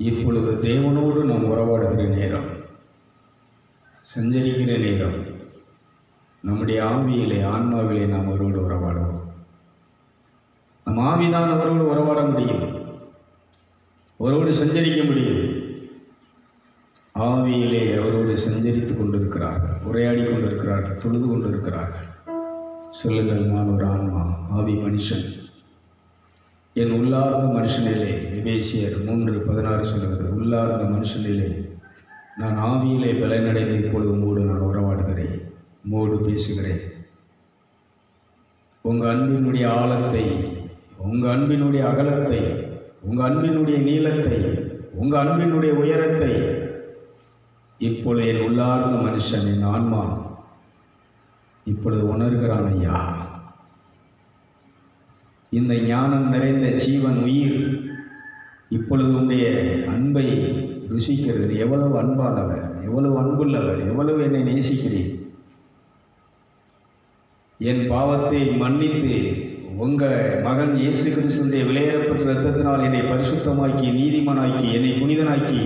இப்பொழுது தேவனோடு நாம் உறவாடுகிற நேரம் சஞ்சரிக்கிற நேரம் நம்முடைய ஆவியிலே ஆன்மாவிலே நாம் அவரோடு உறவாடுவோம். நம் ஆவிதான் அவரோடு உறவாட முடியும். அவரோடு சஞ்சரிக்க முடியும். ஆவியிலே அவரோடு சஞ்சரித்துக் கொண்டிருக்கிறார்கள் உரையாடி கொண்டிருக்கிறார்கள் தொழுது கொண்டிருக்கிறார்கள். சொல்லுங்கள் நான் ஒரு ஆன்மா ஆவி மனுஷன். என் உள்ளார்ந்த மனுஷனிலே விவேசியர் மூன்று பதினாறு சொல்லுகிறது உள்ளார்ந்த மனுஷனிலே நான் ஆவியிலே பலனடைந்து இப்பொழுது மூடு நான் உறவாடுகிறேன் மூடு பேசுகிறேன். உங்கள் அன்பினுடைய ஆழத்தை உங்கள் அன்பினுடைய அகலத்தை உங்கள் அன்பினுடைய நீளத்தை உங்கள் அன்பினுடைய உயரத்தை இப்பொழுது என் உள்ளார்ந்த மனுஷன் என் ஆன்மா இப்பொழுது உணர்கிறான் ஐயா. இந்த ஞானம் நிறைந்த ஜீவன் உயிர் இப்பொழுது உடைய அன்பை ருசிக்கிறது. எவ்வளவு அன்பானவர் எவ்வளவு அன்புள்ளவர் எவ்வளவு என்னை நேசிக்கிறீர். என் பாவத்தை மன்னித்து உங்கள் மகன் இயேசு கிறிஸ்துடைய விளையாடப்பட்ட ரத்தத்தினால் என்னை பரிசுத்தமாக்கி நீதிமானாக்கி என்னை புனிதனாக்கி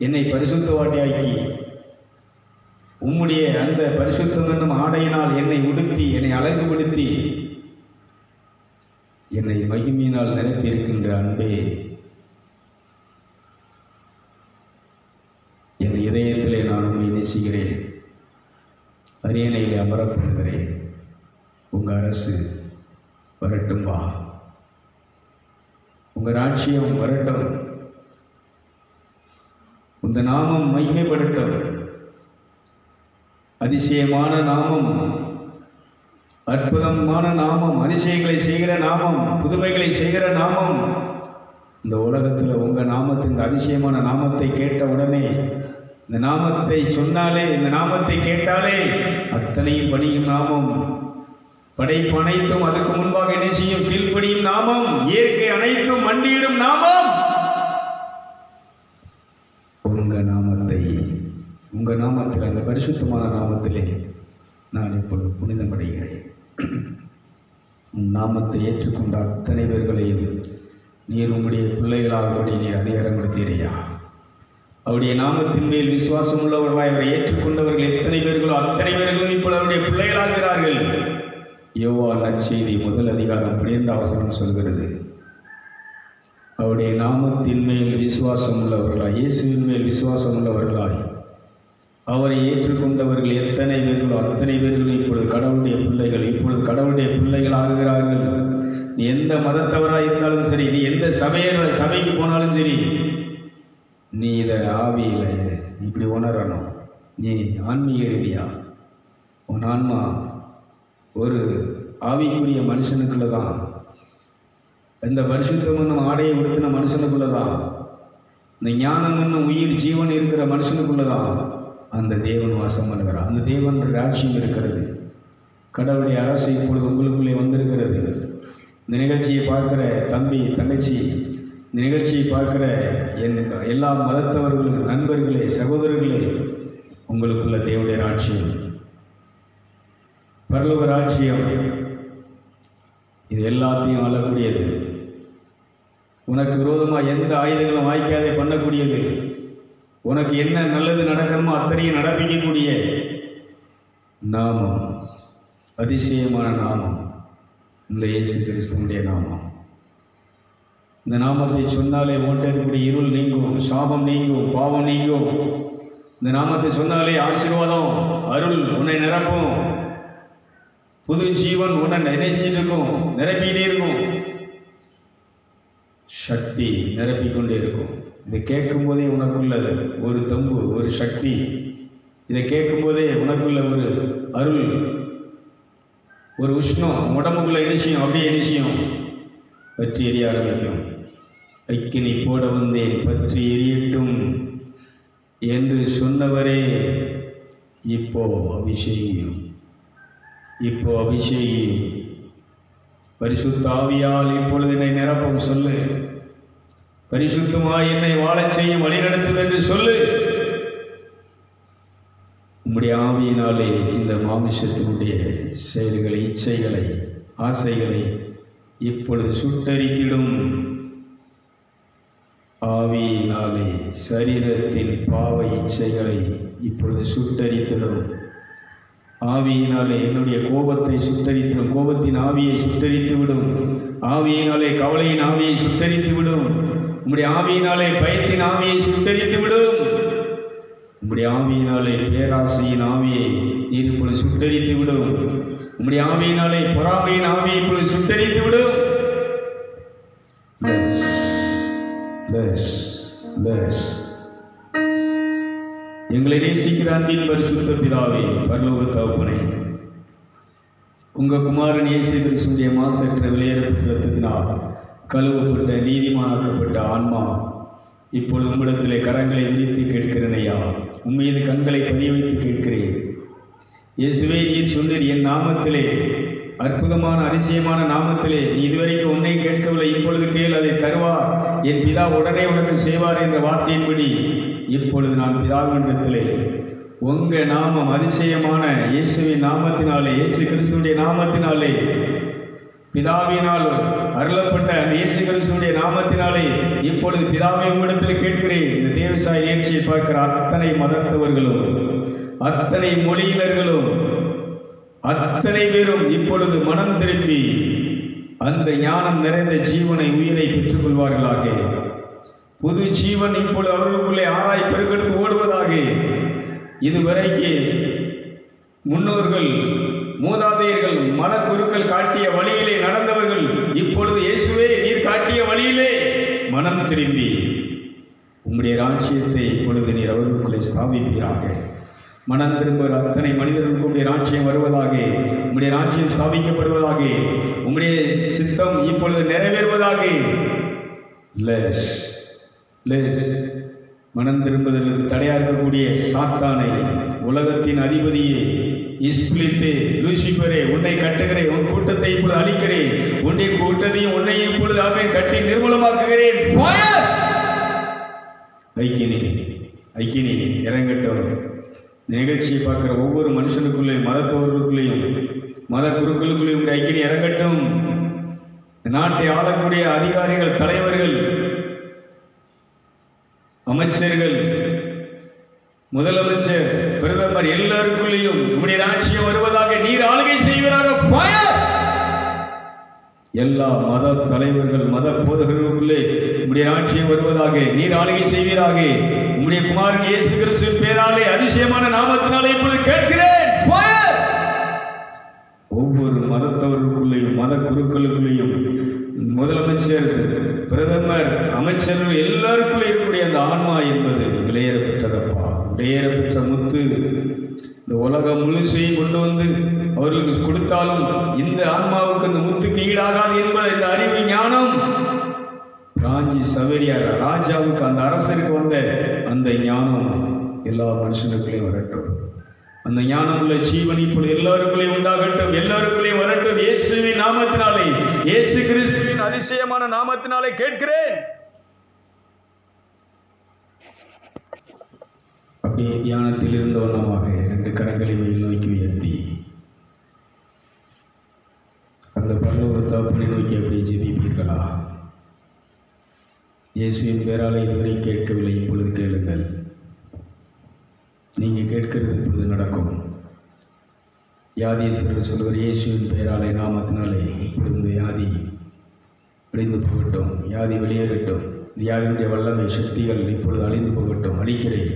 என்னை பரிசுத்தவாட்டியாக்கி உம்முடைய அந்த பரிசுத்தம் என்னும் ஆடையினால் என்னை உடுத்தி என்னை அழகுபடுத்தி என்னை மகிமையினால் நிரப்பியிருக்கின்ற அன்பே என் இதயத்திலே நான் உண்மை நேசிக்கிறேன். அரியணையிலே அமரப்படுகிறேன். உங்கள் அரசு வரட்டும் வா. உங்கள் ராட்சியம் வரட்டும். உங்கள் நாமம் மகிமைப்படட்டும் அதிசயமான நாமம் அற்புதமான நாமம் அதிசயங்களை செய்கிற நாமம் புதுமைகளை செய்கிற நாமம். இந்த உலகத்தில் உங்கள் நாமத்தின் இந்த அதிசயமான நாமத்தை கேட்ட உடனே இந்த நாமத்தை சொன்னாலே இந்த நாமத்தை கேட்டாலே அத்தனையும் பணியும் நாமம். படைப்பு அனைத்தும் அதுக்கு முன்பாக என்ன செய்யும்? கீழ்ப்படியும் நாமம். இயற்கை அனைத்தும் மண்டியிடும் நாமம். உங்க நாமத்தை உங்க நாமத்தில் அந்த பரிசுத்தமான நாமத்திலே நான் இப்பொழுது புனிதமடைகிறேன். உன் நாமத்தை ஏற்றுக்கொண்ட அத்தனை பேர்களையும் நீர் உங்களுடைய பிள்ளைகளாக நீர் அதிகாரம் கொடுத்தீரையா அவருடைய நாமத்தின் மேல் விசுவாசம் உள்ளவர்களாய் அவரை ஏற்றுக்கொண்டவர்கள் எத்தனை பேர்களோ அத்தனை பேர்களும் இப்போ அவருடைய பிள்ளைகளாகிறார்கள். யோவா நற்செய்தி முதல் அதிகாரம் பன்னிரெண்டு அவசரம் சொல்கிறது. அவருடைய நாமத்தின் மேல் விசுவாசம் உள்ளவர்களாய் இயேசுவின் மேல் விசுவாசம் உள்ளவர்களாய் அவரை ஏற்றுக்கொண்டவர்கள் எத்தனை பேர்களோ அத்தனை பேர்களும் இப்பொழுது கடவுளுடைய பிள்ளைகள் இப்பொழுது கடவுளுடைய பிள்ளைகள் ஆகுகிறார்கள் நீ எந்த மதத்தவராக இருந்தாலும் சரி நீ எந்த சபைய சபைக்கு போனாலும் சரி நீ இதை ஆவியில் இப்படி உணரணும். நீ ஆன்மீக ரீதியா உன் ஆன்மா ஒரு ஆவிக்குரிய மனுஷனுக்குள்ள தான். இந்த பரிசுத்தம் என்னும் ஆடையை உடுத்தின மனுஷனுக்குள்ள தான். இந்த ஞானம் என்னும் உயிர் ஜீவன் இருக்கிற மனுஷனுக்குள்ள தான். அந்த தேவன் வாசம் பண்ணுகிறார். அந்த தேவன் ராட்சியம் இருக்கிறது. கடவுளுடைய அரசு இப்பொழுது உங்களுக்குள்ளே வந்திருக்கிறது. இந்த நிகழ்ச்சியை பார்க்கிற தம்பி தங்கச்சி இந்த நிகழ்ச்சியை பார்க்கிற என் எல்லா மதத்தவர்களும் நண்பர்களே சகோதரர்களே உங்களுக்குள்ள தேவனுடைய ராட்சியம் பரலோக ராட்சியம் இது எல்லாத்தையும் ஆளக்கூடியது உனக்கு விரோதமாக எந்த ஆயுதங்களும் வாய்க்காதே பண்ணக்கூடியது. உனக்கு என்ன நல்லது நடக்கணுமோ அத்தனையும் நடப்பிக்கக்கூடிய நாமம் அதிசயமான நாமம் இந்த இயேசு கிறிஸ்துவனுடைய நாமம். இந்த நாமத்தை சொன்னாலே ஓட்டக்கூடிய இருள் நீங்கும் சாபம் நீங்கும் பாவம் நீங்கும். இந்த நாமத்தை சொன்னாலே ஆசீர்வாதம் அருள் உன்னை நிரப்பும். புது ஜீவன் உன்னை என்ன செஞ்சுட்டு இருக்கும் நிரப்பிக்கிட்டே இருக்கும். சக்தி நிரப்பிக்கொண்டே இருக்கும். இதை கேட்கும்போதே உனக்குள்ள ஒரு தம்பு ஒரு சக்தி. இதை கேட்கும்போதே உனக்குள்ள ஒரு அருள் ஒரு உஷ்ணம். உடம்புக்குள்ள இனிச்சியம் அப்படியே இனிச்சியம் பற்றி எரிய ஆரம்பிக்கும். அக்கினி போட வந்தேன் பற்றி எரியட்டும் என்று சொன்னவரே. இப்போ அபிஷேகியும். இப்போ அபிஷேகியும். பரிசுத்தாவியால் இப்பொழுது என்னை நிரப்பவும் சொல்லு. பரிசுத்தமாய் என்னை வாழச் செய்யும் வழிநடத்தும் என்று சொல்லு. உம்முடைய ஆவியினாலே இந்த மாமிசத்தினுடைய செயல்களை இச்சைகளை ஆசைகளை இப்பொழுது சுட்டரிக்கிடும். ஆவியினாலே சரீரத்தின் பாவ இச்சைகளை இப்பொழுது சுட்டரித்திடும். ஆவியினாலே என்னுடைய கோபத்தை சுட்டரித்திடும். கோபத்தின் ஆவியை சுட்டரித்து விடும் ஆவியினாலே கவலையின் ஆவியை சுட்டரித்து விடும் உம்முடைய ஆவியினாலே பயத்தின் ஆவியை சுட்டரித்து விடும். உம்முடைய ஆவியினாலே பேராசையின் ஆவியை நீர் இப்பொழுது சுட்டரித்து விடும். உம்முடைய ஆவியினாலே பொறாமையின் ஆவியை இப்பொழுது சுட்டரித்து விடும். எங்களை நேசிக்கிற அன்பின் பரிசுத்த பிதாவே பரலோக தகப்பனே. உங்கள் குமாரன் இயேசு கிறிஸ்துடைய மாசற்ற விலையேறப்பட்டதினால் கழுவப்பட்ட நீதிமானாக்கப்பட்ட ஆன்மா இப்பொழுது உம்மிடத்திலே கரங்களை விரித்து கேட்கிறேன் ஐயா உம்மீது கண்களை பதிய வைத்து கேட்கிறேன். இயேசுவே நீர் சொன்னீர் என் நாமத்திலே அற்புதமான அதிசயமான நாமத்திலே நீ இதுவரைக்கும் உன்னை கேட்கவில்லை இப்பொழுது கேள் அதை தருவார். என் பிதா உடனே உனக்கு செய்வார் என்ற வார்த்தையின்படி இப்பொழுது நான் பிதாவினிடத்திலே உங்கள் நாமம் அதிசயமான இயேசுவின் நாமத்தினாலே இயேசு கிறிஸ்துடைய நாமத்தினாலே பிதாவினால் அருளப்பட்ட அந்த இயேசு கிறிஸ்துடைய நாமத்தினாலே இப்பொழுது பிதாவை உம்மிடத்தில் கேட்கிறேன். இந்த தேவசாய நிகழ்ச்சியை பார்க்கிற அத்தனை மதத்தவர்களும் அத்தனை மொழியினர்களும் அத்தனை பேரும் இப்பொழுது மனம் திரும்பி அந்த ஞானம் நிறைந்த ஜீவனை உயிரை பெற்றுக்கொள்வார்களாக. புது ஜீவன் இப்பொழுது அவர்களுக்குள்ளே ஆராய் பெருக்கெடுத்து ஓடுவதாக. இதுவரைக்கு முன்னோர்கள் மூதாதையர்கள் மதக்குருக்கள் காட்டிய வழியிலே நடந்தவர்கள் இப்பொழுது இயேசுவே நீர் காட்டிய வழியிலே. மனம் திரும்பி உம்முடைய ராஜ்யத்தை இப்பொழுது நீர் அவர்களுக்குள்ளே ஸ்தாபிப்பீராக. மனம் திரும்புகிற அத்தனை மனிதர்களுக்கு உடைய ராஜ்யம் வருவதாக உம்முடைய ராஜ்யம் ஸ்தாபிக்கப்படுவதாக உம்முடைய சித்தம் இப்பொழுது நிறைவேறுவதாக. லெஸ் லெஸ் மனம் திரும்புதலுக்கு தடையாக இருக்கக்கூடிய சாத்தானை உலகத்தின் அதிபதியே இஸ்பிளித்து லூசிபரே உன்னை கட்டுகிறேன் உன் கூட்டத்தை இப்பொழுது அழிக்கிறேன். உன்னை கூட்டத்தையும் உன்னையும் இப்பொழுது அவை கட்டி நிர்மூலமாக்குகிறேன். ஐக்கினி ஐக்கினி இறங்கட்டும். இந்த நிகழ்ச்சியை பார்க்குற ஒவ்வொரு மனுஷனுக்குள்ளேயும் மதத்தோர்களுக்குள்ளேயும் மத குருக்களுக்குள்ளேயும் ஐக்கினி இறங்கட்டும். நாட்டை ஆளக்கூடிய அதிகாரிகள் தலைவர்கள் அமைச்சர்கள் முதலமைச்சர் பிரதமர் எல்லாருக்குள்ளேயும் நம்முடைய ராட்சியம் வருவதாக நீர் ஆளுகை செய்வதாக எல்லா மத தலைவர்கள் மத போதகர்களுக்குள்ளே உம்முடைய ஆட்சியை வருவதாக நீர் ஆளுகை செய்வீராக. உம்முடைய குமாரன் இயேசு கிறிஸ்துவின் பேராலே அதிசயமான நாமத்தினாலே இப்பொழுது கேட்கிறேன். ஒவ்வொரு மதத்தவர்களுக்குள்ளேயும் மத குருக்களுக்கு பிரதமர் அமைச்சர்கள் எல்லாருக்குள்ளே இருக்கக்கூடிய அந்த ஆன்மா என்பது விலையேறப்பெற்றதப்பா விலையேறப்பெற்ற முத்து இந்த உலகம் முழுசையும் கொண்டு வந்து அவர்களுக்கு கொடுத்தாலும் இந்த ஆன்மாவுக்கு அந்த முத்துக்கு ஈடாகாது என்பது இந்த அறிவு ஞானம். ராஞ்சி சவேரியார் ராஜாவுக்கு அந்த அரசருக்கு வந்த அந்த ஞானம் எல்லா மனுஷனுக்குள்ளேயும் வரட்டும். அந்த ஞானம் உள்ள ஜீவன் இப்பொழுது எல்லாருக்குள்ளேயும் உண்டாகட்டும். எல்லாருக்குள்ளேயும் வரட்டும். இயேசுவின் நாமத்தினாலே இயேசு கிறிஸ்துவின் அதிசயமான நாமத்தினாலே கேட்கிறேன். அப்படியே தியானத்தில் இருந்த ரெண்டு கரங்களை மேல் நோக்கி உயர்த்தி. அந்த பல்லவ தகப்பனை நோக்கி அப்படியே ஜெபிப்பீர்களா? இயேசுவின் பேராலே இதுவரை கேட்கவில்லை இப்பொழுது கேளுங்கள். நீங்கள் கேட்கிறது இப்பொழுது நடக்கும். யாதீஸ்வரர் சொல்வர் இயேசுவின் பெயராலே நாமத்தினாலே இப்பொழுது யாதி அழிந்து போகட்டும் யாதி வெளியேறட்டும் இந்த யாதினுடைய வல்லமை சக்திகள் இப்பொழுது அழிந்து போகட்டும் அழிக்கிறேன்.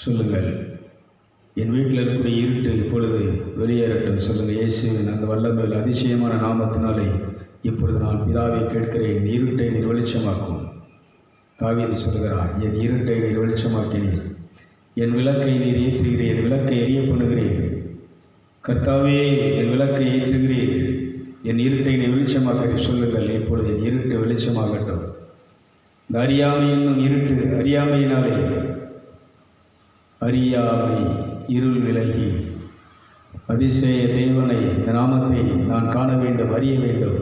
சொல்லுங்கள். என் வீட்டில் இருக்கக்கூடிய இருட்டு இப்பொழுது வெளியேறட்டும் சொல்லுங்கள். இயேசுவின் அந்த வல்லமையில் அதிசயமான நாமத்தினாலே இப்பொழுது நான் பிதாவை கேட்கிறேன். இருட்டை நீர் வெளிச்சமாக்கும். தாவீது சொல்கிறார் என் இருட்டை நீர் வெளிச்சமாக்கினீர். என் விளக்கை நீர் ஏற்றுகிறேன் என் விளக்கை எரிய பண்ணுகிறேன் கர்த்தாவே என் விளக்கை ஏற்றுகிறேன் என் இருட்டை நீ வெளிச்சமாக்க சொல்லுங்கள் இப்பொழுது என் இருட்டு வெளிச்சமாகட்டும். இந்த அறியாமை என்னும் இருட்டு அறியாமையினாலே அறியாமை இருள் விலகி. அதிசய தேவனை இந்த நாமத்தை நான் காண வேண்டும் அறிய வேண்டும்.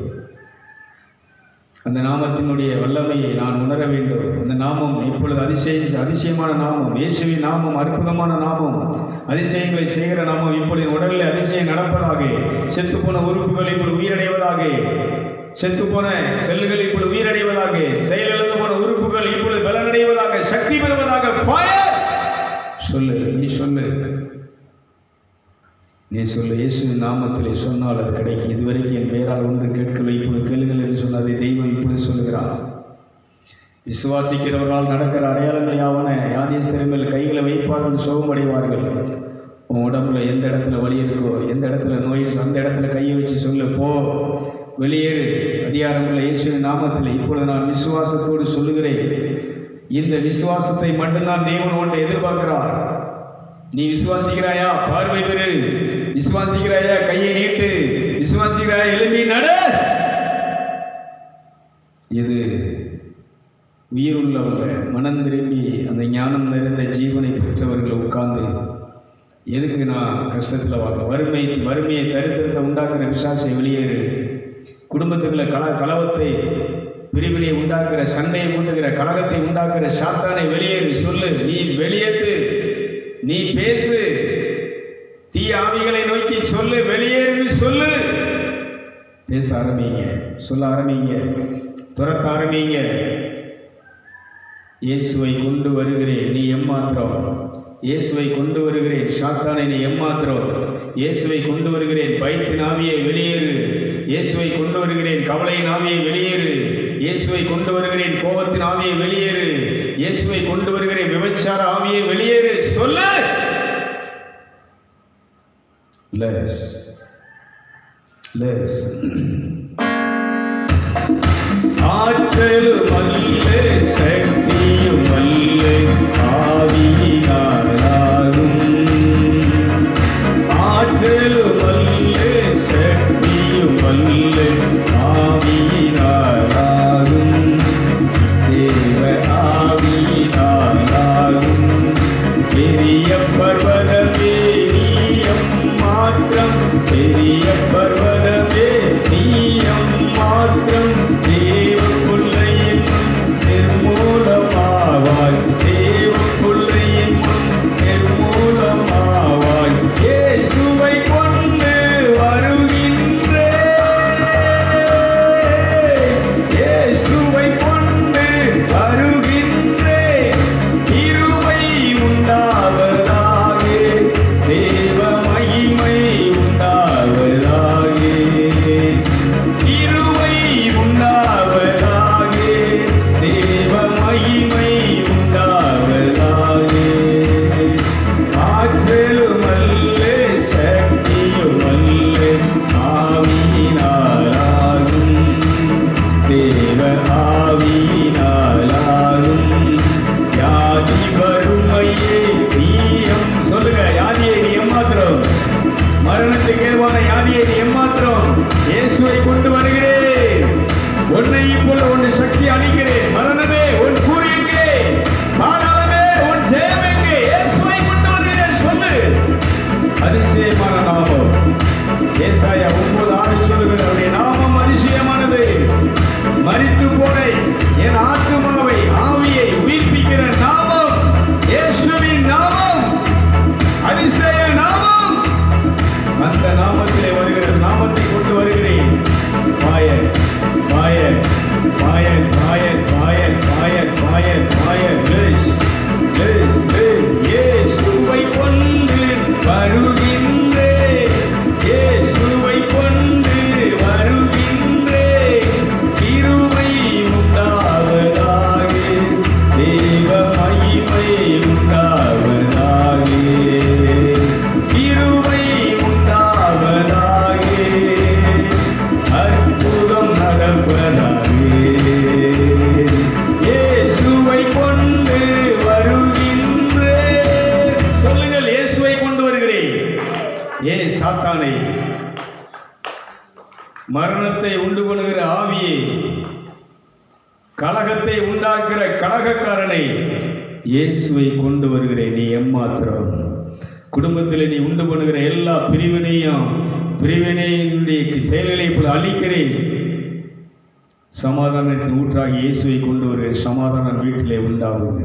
அந்த நாமத்தினுடைய வல்லமையை நான் உணர வேண்டும். அந்த நாமம் இப்பொழுது அதிசய அதிசயமான நாமம் இயேசுவின் நாமம் அற்புதமான நாமம். அதிசயங்களை செய்கிற நாமம் இப்பொழுது உடலில் அதிசயம் நடப்பதாக. செத்துப்போன உறுப்புகள் இப்பொழுது உயிரடைவதாக. செத்து போன செல்லுகள் இப்பொழுது உயிரடைவதாக. செயலிழந்து போன உறுப்புகள் இப்பொழுது பலனடைவதாக. சக்தி பெறுவதாக! சொல்லு நீ சொல்லு. நீ சொல்லு இயேசுவின் நாமத்திலே சொன்னால் அது கிடைக்கும். இதுவரைக்கும் என் பெயரால் ஒன்று கேட்கவில்லை இப்பொழுது கேளுங்கள் என்று சொன்னதை தெய்வம் இப்படி சொல்லுகிறார். விசுவாசிக்கிறவர்களால் நடக்கிற அடையாளங்கள் யாவன? யாதேஸ்வரர் மேல் கைகளை வைப்பார்கள் சுகமடைவார்கள். உன் உடம்புல எந்த இடத்துல வலி இருக்கோ எந்த இடத்துல நோய் அந்த இடத்துல கையை வச்சு சொல்லு போ. வெளியேறு. அதிகாரமுள்ள இயேசுவின் நாமத்தில் இப்பொழுது நான் விசுவாசத்தோடு சொல்லுகிறேன். இந்த விசுவாசத்தை மட்டும்தான் தேவன் ஒன்றை எதிர்பார்க்கிறார். நீ விசுவாசிக்கிறாயா? பார்வை பெரு விசுவாசிக்கிறாயா? கையை நீட்டு. விசுவாசிக்கிறாயா? எழுப்பி நட. இது உயிர் உள்ளவங்க மனம் திரும்பி அந்த ஞானம் நிறைந்த ஜீவனை பெற்றவர்களை உட்கார்ந்து எதுக்கு நான் கஷ்டத்தில் வரணும் வறுமை வறுமையை தரித்திரத்தை உண்டாக்குற விசாசை வெளியேறு. குடும்பத்துக்குள்ள கல கலவத்தை பிரிவினை உண்டாக்குற சண்டையை மூட்டுகிற கலகத்தை உண்டாக்குற சாத்தானை வெளியேறு சொல்லு. நீ வெளியேற்று. நீ பேசு. தீ ஆவிகளை நோக்கி சொல்லு. வெளியேறு சொல்லு. பேச ஆரம்பிங்க. சொல்ல ஆரம்பிங்க. துரத்த ஆரம்பிங்க. இயேசுவை கொண்டு வருகிறேன். நீ எம்மாத்திரம். இயேசுவை கொண்டு வருகிறேன். சாத்தானை நீ எம்மாத்திரம். இயேசுவை கொண்டு வருகிறேன். பயத்தின் ஆவியை வெளியேறு. இயேசுவை கொண்டு வருகிறேன். கவலையின் ஆவியை வெளியேறு. இயேசுவை கொண்டு வருகிறேன். கோபத்தின் ஆவியை வெளியேறு. இயேசுவை கொண்டு வருகிறேன். விபச்சார ஆவியை வெளியேறு. சொல்லு. லெஸ் லெஸ் ஆற்றலும் அல்ல செயல்களை இப்போது அழிக்கிறேன் சமாதானத்தின் ஊற்றாகி இயேசுவை கொண்டு ஒரு சமாதானம் வீட்டிலே உண்டாகுது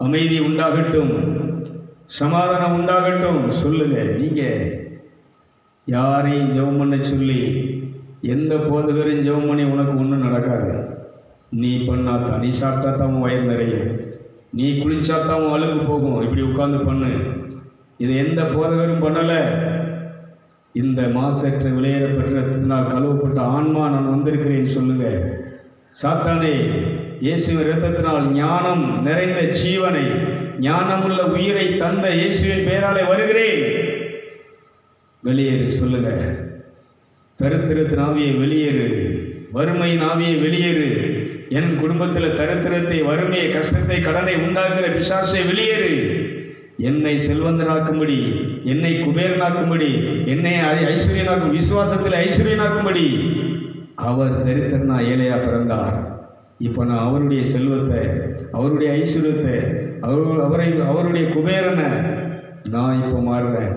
அமைதி உண்டாகட்டும். சமாதானம் உண்டாகட்டும். சொல்லுங்க நீங்க யாரையும் ஜெபம் பண்ண சொல்லி எந்த போதகரும் ஜெபம் பண்ணி உனக்கு ஒன்றும் நடக்காது. நீ பண்ணாதான் நீ சாப்பிட்டா தான் உன் வயிறு நிறையும். நீ குளிச்சா தான் அழுக்கு போகும். இப்படி உட்கார்ந்து பண்ணு. இது எந்த போதகரும் பண்ணலை. இந்த மாசற்ற விளையேற பெற்றத்தினால் கழுவப்பட்ட ஆன்மா நான் வந்திருக்கிறேன் சொல்லுங்க. சாத்தானே இயேசுவின் இரத்தத்தினால் ஞானம் நிறைந்த ஜீவனை ஞானமுள்ள உயிரை தந்த இயேசுவின் பெயராலே வருகிறேன். வெளியேறு சொல்லுங்க. தருத்திரத்தின் ஆவியை வெளியேறு. வறுமையின் ஆவியை வெளியேறு. என் குடும்பத்தில் தருத்திரத்தை வறுமையை கஷ்டத்தை கடனை உண்டாக்குற பிசாசை வெளியேறு. என்னை செல்வந்தனாக்கும்படி என்னை குபேரனாக்கும்படி என்னை ஐஸ்வர்யனாக்கும் விசுவாசத்தில் ஐஸ்வர்யனாக்கும்படி அவர் தரித்திரனா ஏழையா பிறந்தார். இப்போ நான் அவருடைய செல்வத்தை அவருடைய ஐஸ்வர்யத்தை அவர் அவரை அவருடைய குபேரனை நான் இப்போ மாறுறேன்.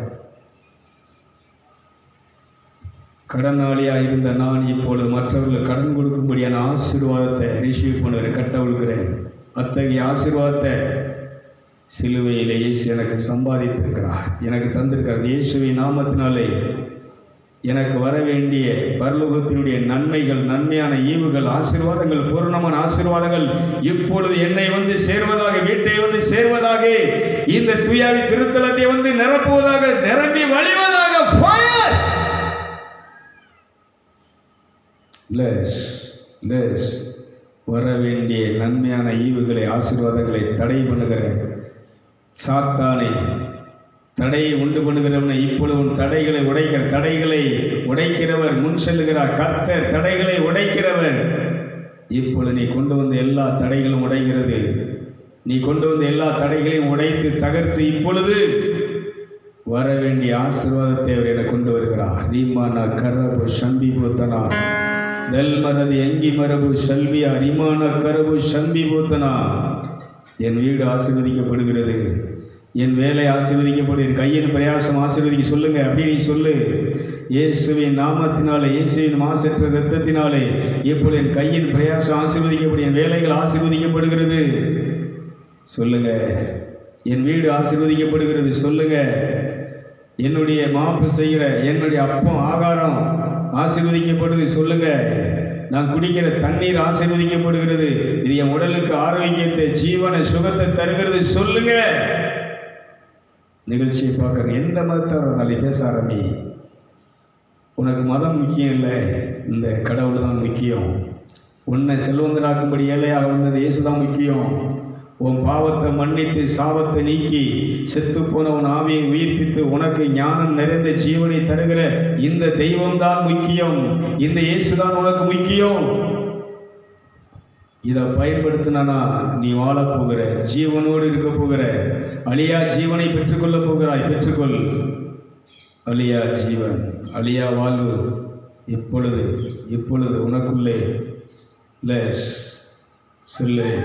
கடனாளியாக இருந்த நான் இப்பொழுது மற்றவர்களுக்கு கடன் கொடுக்கும்படியான ஆசீர்வாதத்தை ரிசீவ் கட்ட விழுக்கிறேன் அத்தகைய ஆசீர்வாதத்தை சிலுவையில் இயேசு எனக்கு சம்பாதித்திருக்கிறார். எனக்கு தந்திருக்கிறார். இயேசுவின் நாமத்தினாலே எனக்கு வர வேண்டிய பரலோகத்தினுடைய நன்மைகள் நன்மையான ஈவுகள் ஆசீர்வாதங்கள் பூர்ணமான ஆசீர்வாதங்கள் இப்பொழுது என்னை வந்து சேர்வதாக வீட்டை வந்து சேர்வதாக இந்த துயாவி திருத்தலத்தை வந்து நிரப்புவதாக நிரம்பி வழிவதாக லெஸ் லெஸ் வர வேண்டிய நன்மையான ஈவுகளை ஆசீர்வாதங்களை தடை பண்ணுகிற சாத்தானை தடையை உண்டு பண்ணுகிறவனை இப்பொழுது உன் தடைகளை உடைக்கிற தடைகளை உடைக்கிறவர் முன் செல்லுகிறார். கர்த்தர் தடைகளை உடைக்கிறவர். இப்பொழுது நீ கொண்டு வந்த எல்லா தடைகளும் உடைகிறது. நீ கொண்டு வந்த எல்லா தடைகளையும் உடைத்து தகர்த்து இப்பொழுது வர வேண்டிய ஆசீர்வாதத்தை அவர் என கொண்டு வருகிறார். ரீமானா கரபு சம்பி பூத்தனா நெல் மரது எங்கி மரபு செல்வியா ரிமான கரபு சம்பி பூத்தனா என் வீடு ஆசீர்வதிக்கப்படுகிறது. என் வேலை ஆசீர்வதிக்கப்படும் என் கையின் பிரயாசம் ஆசீர்வதிக்க சொல்லுங்க. அப்படின்னு சொல்லு. இயேசுவின் நாமத்தினாலே இயேசுவின் மாசற்ற ரத்தத்தினாலே எப்படி என் கையின் பிரயாசம் ஆசீர்வதிக்கப்படும் என் வேலைகள் ஆசீர்வதிக்கப்படுகிறது. சொல்லுங்க. என் வீடு ஆசீர்வதிக்கப்படுகிறது. சொல்லுங்க. என்னுடைய மாப்பு செய்கிற என்னுடைய அப்பம் ஆகாரம் ஆசீர்வதிக்கப்படுது. சொல்லுங்க. நான் குடிக்கிற தண்ணீர் ஆசீர்வதிக்கப்படுகிறது. இது என் உடலுக்கு ஆரோக்கியத்தை ஜீவனை சுகத்தை தருகிறது. சொல்லுங்க. நிகழ்ச்சியை பார்க்குற எந்த மதத்தை இருந்தாலும் பேச ஆரம்பி? உனக்கு மதம் முக்கியம் இல்லை இந்த கடவுள் தான் முக்கியம். உன்னை செல்வந்தனாக்கும்படி ஏழையாக வந்தது இயேசு தான் முக்கியம். உன் பாவத்தை மன்னித்து சாபத்தை நீக்கி செத்து போன உன் ஆவியை உயிர்ப்பித்து உனக்கு ஞானம் நிறைந்த ஜீவனை தருகிற இந்த தெய்வம் தான் முக்கியம். இந்த இயேசு தான் உனக்கு முக்கியம். இதை பயன்படுத்தினா நீ வாழப் போகிற ஜீவனோடு இருக்க போகிற அழியா ஜீவனை பெற்றுக்கொள்ளப் போகிறாய் பெற்றுக்கொள். அழியா ஜீவன் அழியா வாழ்வு இப்பொழுது இப்பொழுது உனக்குள்ளே? இல்லை சொல்லு.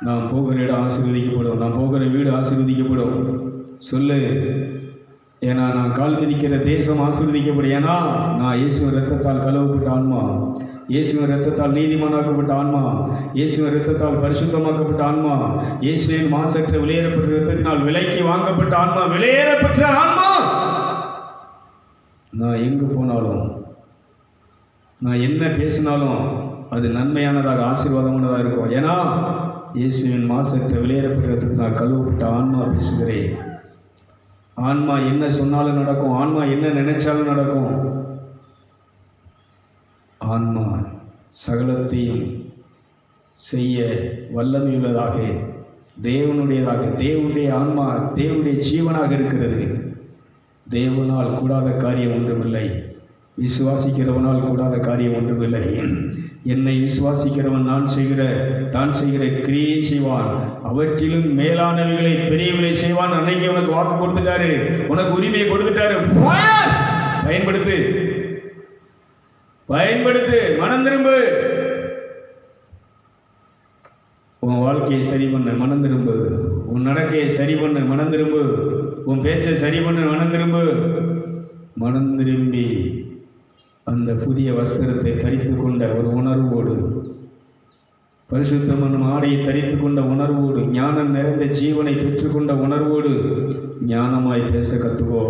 நான் போகிற இடம் ஆசீர்வதிக்கப்படும் நான் போகிற வீடு ஆசீர்வதிக்கப்படும். சொல்லு. ஏன்னா நான் கால் மிதிக்கிற தேசம் ஆசீர்வதிக்கப்படும். ஏன்னா நான் இயேசு ரத்தத்தால் கழுவப்பட்ட ஆன்மா. இயேசுவின் ரத்தத்தால் நீதிமானாக்கப்பட்ட ஆன்மா இயேசுவின் ரத்தத்தால் பரிசுத்தமாக்கப்பட்ட ஆன்மா இயேசுவின் மாசற்ற வெளியேறப்பட்ட ரத்தத்தினால் விலைக்கு வாங்கப்பட்ட ஆன்மா வெளியேறப்பட்ட ஆன்மா. நான் எங்கு போனாலும் நான் என்ன பேசினாலும் அது நன்மையானதாக ஆசீர்வாதமானதாக இருக்கும். ஏன்னா இயேசுவின் மாசற்ற வெளியேறப்பட்டதுக்கு நான் கழுவப்பட்ட ஆன்மா பேசுகிறேன். ஆன்மா என்ன சொன்னாலும் நடக்கும் ஆன்மா என்ன நினைச்சாலும் நடக்கும். ஆன்மா சகலத்தையும் செய்ய வல்லமையுள்ளதாக தேவனுடையதாக தேவனுடைய ஆன்மா தேவனுடைய ஜீவனாக இருக்கிறது. தேவனால் கூடாத காரியம் ஒன்றுமில்லை. விசுவாசிக்கிறவனால் கூடாத காரியம் ஒன்றுமில்லை. என்னை விசுவாசிக்கிறவன் நான் செய்கிற தான் செய்கிற கிரியை செய்வான். அவற்றிலும் மேலானவைகளை பெரியவர்களை செய்வான். அன்னைக்கு உனக்கு வாக்கு கொடுத்துட்டாரு. உனக்கு உரிமையை கொடுத்துட்டாரு. பயன்படுத்து. பயன்படுத்து மனம் திரும்பு. உன் வாழ்க்கையை சரி பண்ண மனம் திரும்பு. உன் நடக்கையை சரி பண்ண மனம் திரும்பு. உன் பேச்சை சரி பண்ண மனம் திரும்பு. மனம் திரும்பி அந்த புதிய வஸ்திரத்தை தரித்து கொண்ட ஒரு உணர்வோடு பரிசுத்தம் என்னும் ஆடையை தரித்து கொண்ட உணர்வோடு ஞானம் நிறைந்த ஜீவனை பெற்றுக்கொண்ட உணர்வோடு ஞானமாய் பேச கற்றுக்கோ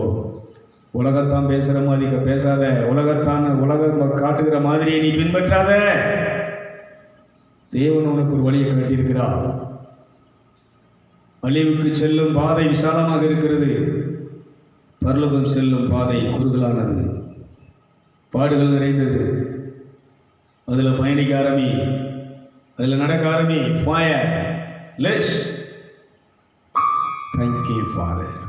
உலகத்தான் பேசுகிற மாதிரி இப்போ பேசாத உலகத்தான் உலகம் காட்டுகிற மாதிரியை நீ பின்பற்றாத. தேவன் உனக்கு ஒரு வழியை காட்டியிருக்கிறார். அழிவுக்கு செல்லும் பாதை விசாலமாக இருக்கிறது. பரலோகம் செல்லும் பாதை குறுகலானது. பாடுகள் நிறைந்தது. அதில் பயணிக்க ஆரம்பி. அதில் நடக்க ஆரம்பி. Fire less thank you father